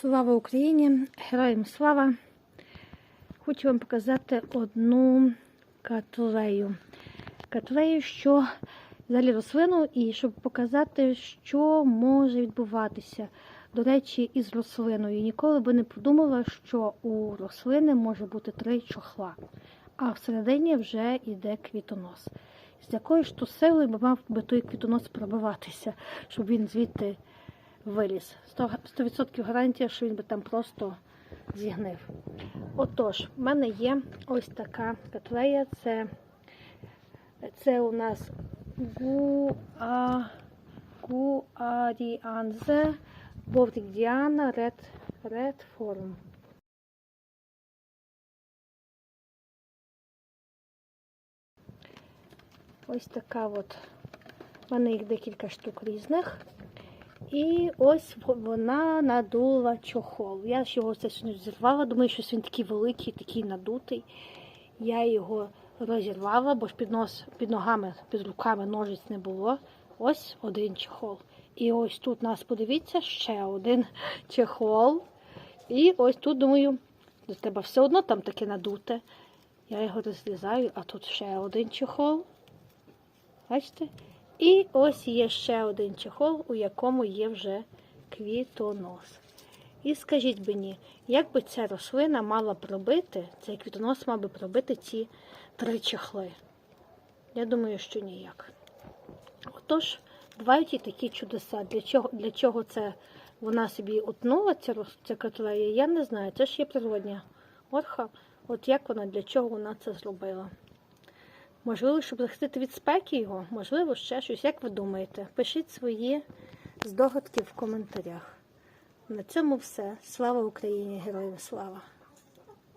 Слава Україні! Героям слава! Хочу вам показати одну катулею. Катулею, що взагалі рослину, і щоб показати, що може відбуватися. До речі, із рослиною. Ніколи би не подумала, що у рослини може бути три чохла, а всередині вже йде квітонос. З якою ж то силою мав би той квітонос пробиватися, щоб він звідти виліз. 100% гарантія, що він би там просто зігнив. Отож, в мене є ось така котлея. Це, це у нас гуа, гуаріанзе Бовдікдіана Ред, Ред Форм. Ось така от. У мене їх декілька штук різних. І ось вона надула чохол. Я ж його все зірвала. Думаю, що він такий великий, такий надутий. Я його розірвала, бо ж під, нос, під ногами, під руками ножиць не було. Ось один чехол. І ось тут нас, подивіться, ще один чехол. І ось тут, думаю, до тебе все одно там таке надуте. Я його розрізаю, а тут ще один чехол. Бачите? І ось є ще один чехол, у якому є вже квітонос. І скажіть мені, як би ця рослина мала пробити, цей квітонос мав би пробити ці три чехли? Я думаю, що ніяк. Отож, бувають і такі чудеса. Для чого для чого це вона собі утнула, ця, ця котлея, я не знаю. Це ж є природня орха. От як вона, для чого вона це зробила? Можливо, щоб захистити від спеки його, можливо, ще щось. Як ви думаєте? Пишіть свої здогадки в коментарях. На цьому все. Слава Україні! Героям слава!